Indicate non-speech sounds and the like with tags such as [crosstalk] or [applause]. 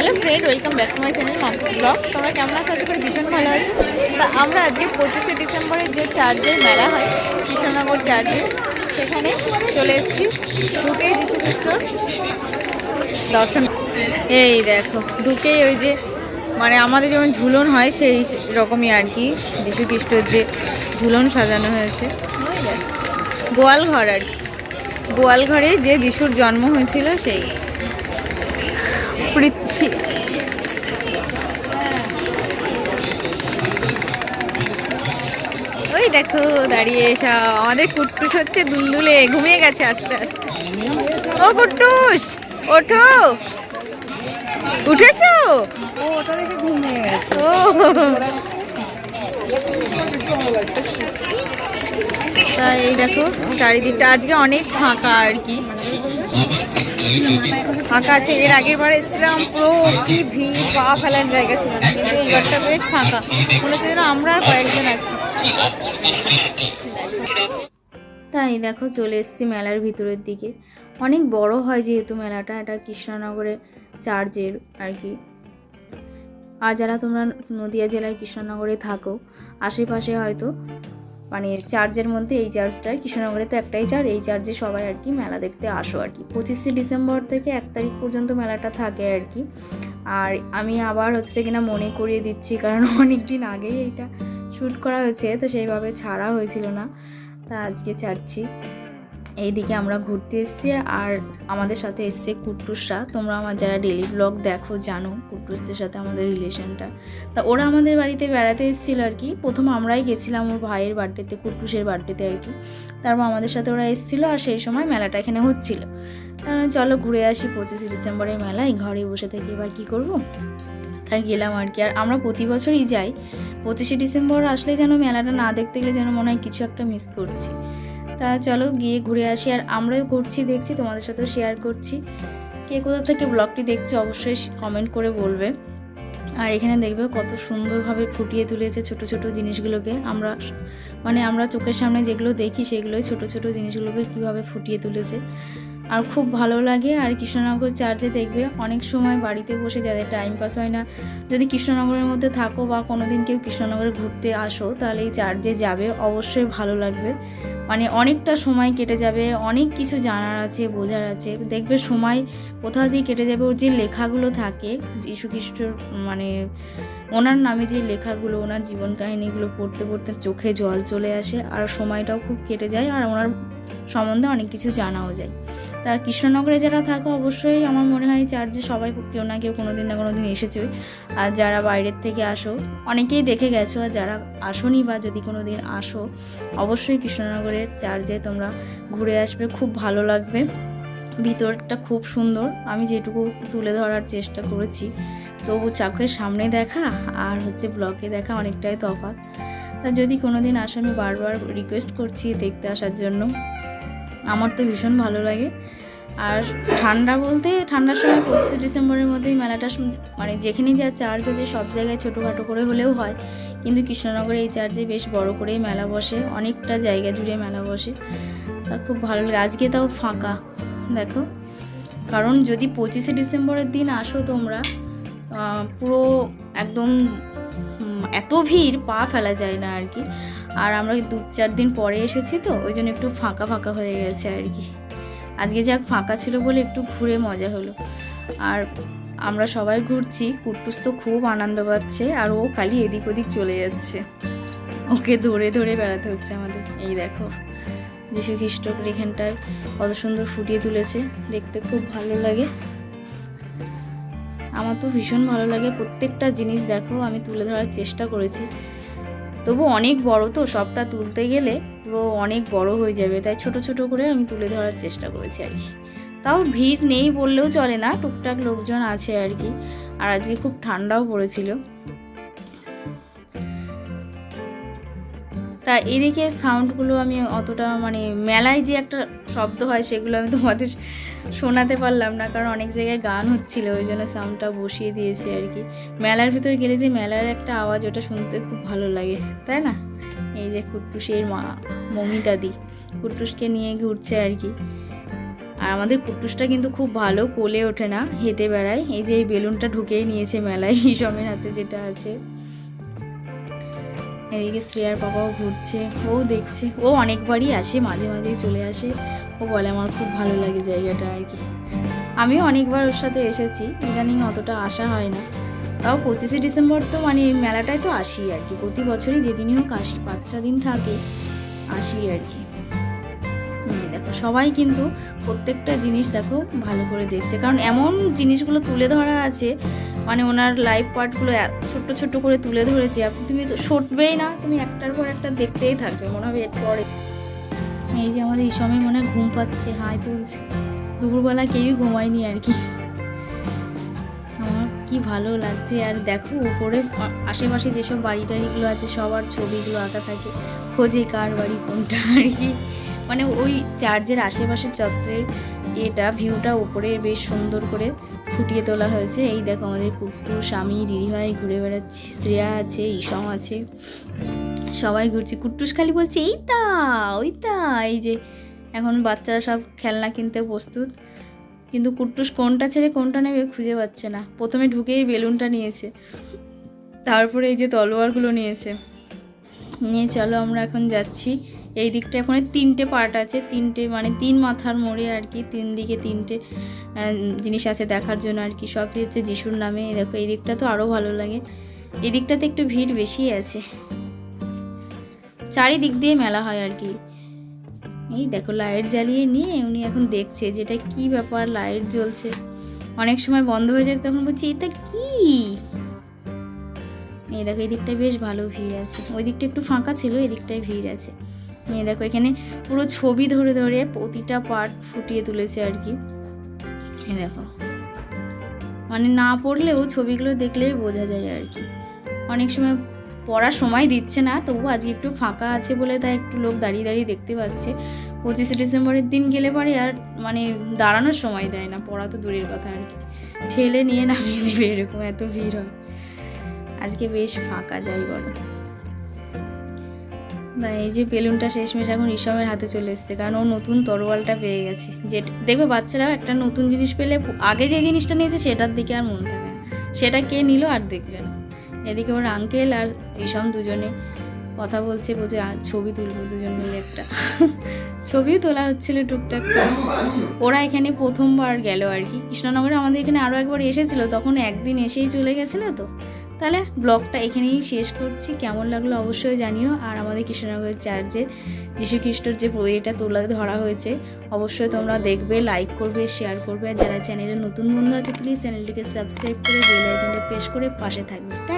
Hello friend welcome back to my channel Mampu blog তোমরা কেমন আছো? আশা করি ভীষণ ভালো আছো। তা আমরা আজকে পঁচিশে ডিসেম্বরের যে চার্চের মেলা হয়, কৃষ্ণনগর চার্জে সেখানে চলে এসেছি। ঢুকে যীশুখ্রিস্টর দর্শন। এই দেখো ঢুকেই ওই যে মানে আমাদের যেমন ঝুলন হয়, সেই রকমই আর কি। যিশু খ্রিস্টর যে ঝুলন সাজানো হয়েছে। গোয়াল ঘর আর কি। গোয়াল ঘরে যে যিশুর জন্ম হয়েছিল, সেই। পৃথ্বী ওই দেখো দাঁড়িয়ে সব আমাদের কুট্টুস হচ্ছে দুলদুলে ঘুমিয়ে গেছে আস্তে আস্তে। ও কুট্টুস ওঠো। উঠেছো? ও ওটা দেখে ঘুমিয়ে গেছে। ও। তা এই দেখো চারিদিকটা আজকে অনেক ফাঁকা আর কি। ফাঁকা আছে। এর আগের বার এসেছিলাম, পুরো কি ভিড়, পা ফেলার জায়গা ছিল কিন্তু এইবারটা বেশ ফাঁকা। মনে হচ্ছে যেন আমরা আর কয়েকজন আছি। তাই দেখো, চলে এসেছি মেলার ভিতরের দিকে। অনেক বড় হয় যেহেতু মেলাটা, এটা কৃষ্ণনগরে চার্চের আর কি। আর যারা তোমরা নদিয়া জেলায় কৃষ্ণনগরে থাকো, আশেপাশে হয়তো মানে চার্জের মধ্যে এই চার্জটা কৃষ্ণনগরে তো একটাই চার্জ এই চার্জে সবাই আর কি মেলা দেখতে আসো আর কি। পঁচিশে ডিসেম্বর থেকে এক তারিখ পর্যন্ত মেলাটা থাকে আর কি। আর আমি আবার হচ্ছে কিনা মনে করিয়ে দিচ্ছি, কারণ [laughs] অনেক দিন আগেই এইটা শ্যুট করা হয়েছে, তো সেইভাবে ছাড়া হয়েছিল না। তা আজকে ছাড়ছি। এইদিকে আমরা ঘুরতে এসছি আর আমাদের সাথে এসছে কুট্টুসরা তোমরা আমার যারা ডেলি ব্লগ দেখো, জানো কুট্টুসদের সাথে আমাদের রিলেশনটা তা ওরা আমাদের বাড়িতে বেড়াতে এসেছিল আর কি। প্রথম আমরাই গেছিলাম ওর ভাইয়ের বার্থডেতে কুট্টুসের বার্থডেতে আর কি। তারপর আমাদের সাথে ওরা এসেছিল আর সেই সময় মেলাটা এখানে হচ্ছিল। তার চলো ঘুরে আসি পঁচিশে ডিসেম্বরের মেলায় ঘরে বসে থেকে এবার কী করব? তাই গেলাম আর কি। আর আমরা প্রতি বছরই যাই। পঁচিশে ডিসেম্বর আসলে যেন মেলাটা না দেখতে গেলে যেন মনে হয় কিছু একটা মিস করছি। তা চলো গিয়ে ঘুরে আসি, আর আমরাও ঘুরছি দেখছি, তোমাদের সাথেও শেয়ার করছি। কে কোথা থেকে ব্লগটি দেখছ অবশ্যই কমেন্ট করে বলবে। আর এখানে দেখবে কত সুন্দরভাবে ফুটিয়ে তুলেছে ছোট ছোট জিনিসগুলোকে। আমরা মানে আমরা চোখের সামনে যেগুলো দেখি, সেগুলোই ছোট ছোট জিনিসগুলোকে কীভাবে ফুটিয়ে তুলেছে। আর খুব ভালো লাগে। আর কৃষ্ণনগর চার্চে দেখবে অনেক সময় বাড়িতে বসে যাদের টাইম পাস হয় না, যদি কৃষ্ণনগরের মধ্যে থাকো বা কোনো দিন কেউ কৃষ্ণনগরে ঘুরতে আসো, তাহলে এই চার্চে যাবে। অবশ্যই ভালো লাগবে। মানে অনেকটা সময় কেটে যাবে, অনেক কিছু জানার আছে, বোঝার আছে। দেখবে সময় কোথা দিয়ে কেটে যাবে, ওর যে লেখাগুলো থাকে খ্রিস্টর মানে ওনার নামে যে লেখাগুলো, ওনার জীবন কাহিনীগুলো পড়তে পড়তে চোখে জল চলে আসে, আর সময়টাও খুব কেটে যায়। আর ওনার সম্বন্ধে অনেক কিছু জানাও যায়। তা কৃষ্ণনগরে যারা থাকো, অবশ্যই আমার মনে হয় চার্চে সবাই কেউ না কেউ কোনো দিন না কোনো দিন এসেছে। আর যারা বাইরের থেকে আসো, অনেকেই দেখে গেছো, আর যারা আসোনি বা যদি কোনো দিন আসো, অবশ্যই কৃষ্ণনগরের চার্চে তোমরা ঘুরে আসবে, খুব ভালো লাগবে। ভিতরটা খুব সুন্দর। আমি যেটুকু তুলে ধরার চেষ্টা করেছি। তবু চোখের সামনে দেখা, আর হচ্ছে ব্লকে দেখা অনেকটাই তফাৎ। তা যদি কোনো দিন আসো, আমি বারবার রিকোয়েস্ট করছি দেখতে আসার জন্য। আমার তো ভীষণ ভালো লাগে। আর ঠান্ডা বলতে, ঠান্ডার সময় পঁচিশে ডিসেম্বরের মধ্যেই মেলাটা মানে যেখানেই যা চার্চ আছে সব জায়গায় ছোটোখাটো করে হলেও হয়। কিন্তু কৃষ্ণনগরে এই চার্চে বেশ বড় করেই মেলা বসে, অনেকটা জায়গা জুড়ে মেলা বসে। তা খুব ভালো লাগে। আজকে তাও ফাঁকা, দেখো। কারণ যদি পঁচিশে ডিসেম্বরের দিন আসো তোমরা পুরো একদম এত ভিড়, পা ফেলা যায় না আর কি। আর আমরা দু চার দিন পরে এসেছি তো, ওই জন্য একটু ফাঁকা ফাঁকা হয়ে গেছে আর কি। আজকে যাক ফাঁকা ছিল বলে একটু ঘুরে মজা হলো। আর আমরা সবাই ঘুরছি, কুট্টুস তো খুব আনন্দ পাচ্ছে, আর ও খালি এদিক ওদিক চলে যাচ্ছে। ওকে ধরে ধরে বেড়াতে হচ্ছে আমাদের। এই দেখো যিশু খ্রিস্টর এখানটায় কত সুন্দর ফুটিয়ে তুলেছে, দেখতে খুব ভালো লাগে। আমার তো ভীষণ ভালো লাগে। প্রত্যেকটা জিনিস দেখো, আমি তুলে ধরার চেষ্টা করেছি। তবু অনেক বড় তো, সবটা তুলতে গেলে পুরো অনেক বড় হয়ে যাবে। তাই ছোট ছোট করে আমি তুলে ধরার চেষ্টা করেছি আর কি। তাও ভিড় নেই বললেও চলে না, টুকটাক লোকজন আছে আর কি। আর আজকে খুব ঠান্ডাও পড়েছিল। তা এদিকে সাউন্ডগুলো আমি অতটা মানে মেলায় যে একটা শব্দ হয়, সেগুলো আমি তোমাদের শোনাতে পারলাম না, কারণ অনেক জায়গায় গান হচ্ছিল, ওই জন্য সাউন্ডটা বসিয়ে দিয়েছি আর কি। মেলার ভিতর গেলে যে মেলার একটা আওয়াজ, ওটা শুনতে খুব ভালো লাগে, তাই না? এই যে কুট্টুসের মা, মমি দাদি কুট্টুসকে নিয়ে ঘুরছে আর কি। আর আমাদের কুট্টুসটা কিন্তু খুব ভালো, কোলে ওঠে না, হেঁটে বেড়ায়, এই যে এই বেলুনটা ঢুকেই নিয়েছে মেলায়, [laughs] ইসমের হাতে যেটা আছে। এদিকে শ্রেয়ার বাবাও ঘুরছে, ও দেখছে, ও অনেকবারই আসে, মাঝে মাঝেই চলে আসে। ও বলে আমার খুব ভালো লাগে জায়গাটা আর কি। আমিও অনেকবার ওর সাথে এসেছি, ইদানিং অতটা আসা হয় না। তাও পঁচিশে ডিসেম্বর তো মানে মেলাটায় তো আসি আর কি। প্রতি বছরই যেদিনই হোক আসি, পাঁচ ছ দিন থাকে, আসি আর কি। দেখো, সবাই কিন্তু প্রত্যেকটা জিনিস দেখো ভালো করে দেখছে। কারণ এমন জিনিসগুলো তুলে ধরা আছে মানে ওনার লাইফ পার্টগুলো ছোট্ট ছোট্ট করে তুলে ধরেছে। তুমি তো সটবেই না, তুমি একটার পর একটা দেখতেই থাকবে। মনে হবে এরপরে এই যে আমাদের এই সময় মনে হয় ঘুম পাচ্ছে, হাই তুলছে। দুপুরবেলা কেউই ঘুমায়নি আর কি। আমার কি ভালো লাগছে। আর দেখো, উপরে আশেপাশে যেসব বাড়ি টাড়িগুলো আছে, সবার ছবিগুলো আঁকা থাকে। খোঁজে কার বাড়ি, কোনটা আর কি। মানে ওই চার্চের আশেপাশের চত্বরের এটা, ভিউটা উপরে বেশ সুন্দর করে ফুটিয়ে তোলা হয়েছে। এই দেখো আমাদের কুকুর স্বামী, দিদিভাই ঘুরে বেড়াচ্ছে, শ্রেয়া আছে ইসম আছে। সবাই ঘুরছি। কুট্টুস খালি বলছে এই তা ওই তা এই যে এখন বাচ্চারা সব খেলনা কিনতে প্রস্তুত। কিন্তু কুট্টুস কোনটা ছেড়ে কোনটা নেবে খুঁজে পাচ্ছে না। প্রথমে ঢুকেই বেলুনটা নিয়েছে। তারপরে এই যে তলোয়ারগুলো নিয়েছে। নিয়ে চলো আমরা এখন যাচ্ছি। এই দিকটা ওখানে তিনটে পার্ট আছে। তিনটে মানে তিন মাথার মোড়ে আর কি, তিন দিকে তিনটে জিনিস আছে দেখার জন্য আর কি। সবই হচ্ছে যিশুর নামে। দেখো, এই দিকটা তো আরও ভালো লাগে। এদিকটাতে একটু ভিড় বেশি আছে। চারিদিক দিয়ে মেলা হয় আর কি। এই দেখো লাইট জ্বালিয়ে নিয়ে উনি এখন দেখছে যেটা কি ব্যাপার, লাইট জ্বলছে। অনেক সময় বন্ধ হয়ে যায়, তখন বলছি, এটা কি? এই দেখো, এই দিকটায় বেশ ভালো ভিড় আছে। ওই দিকটা একটু ফাঁকা ছিল, এই দিকটায় ভিড় আছে। এই দেখো, এখানে পুরো ছবি ধরে ধরে প্রতিটা পার্ট ফুটিয়ে তুলেছে আর কি। এই দেখো। মানে না পড়লেও ছবিগুলো দেখলেই বোঝা যায় আর কি। অনেক সময় পড়ার সময় দিচ্ছে না, তবু আজকে একটু ফাঁকা আছে বলে তাই একটু লোক দাঁড়িয়ে দাঁড়িয়ে দেখতে পাচ্ছে। পঁচিশে ডিসেম্বরের দিন গেলে পরে আর মানে দাঁড়ানোর সময় দেয় না, পড়া তো দূরের কথা আর কি। ঠেলে নিয়ে নামিয়ে দেবে, এরকম এত ভিড় হয়। আজকে বেশ ফাঁকা যাই বলো। না, এই যে বেলুনটা শেষমেশ এখন ইসমের হাতে চলে এসছে, কারণ ও নতুন তরোয়ালটা পেয়ে গেছে। যে দেখবে বাচ্চারাও একটা নতুন জিনিস পেলে, আগে যে জিনিসটা নিয়েছে সেটার দিকে আর মন থাকে না। সেটা কে নিল আর দেখবে না। এদিকে ওর আঙ্কেল আর ইসম দুজনে কথা বলছে বলছে "আ, ছবি তুলবো দুজন মিলে একটা। ছবিও তোলা হচ্ছিল টুকটাক। ওরা এখানে প্রথমবার গেল আর কি। কৃষ্ণনগরে আমাদের এখানে আরও একবার এসেছিল তখন একদিন এসেই চলে গেছিল তো? তাহলে ব্লগটা এখানেই শেষ করছি। কেমন লাগল অবশ্যই জানিও। আর আমাদের কৃষ্ণনগরের চার্চের যীশু খ্রিস্টর যে এটা তোলা ধরা হয়েছে অবশ্যই তোমরা দেখবে লাইক করবে শেয়ার করবে। আর যারা চ্যানেলে নতুন বন্ধু আছে প্লিজ চ্যানেলটিকে সাবস্ক্রাইব করে বেল আইকনটা প্রেস করে পাশে থাকবে।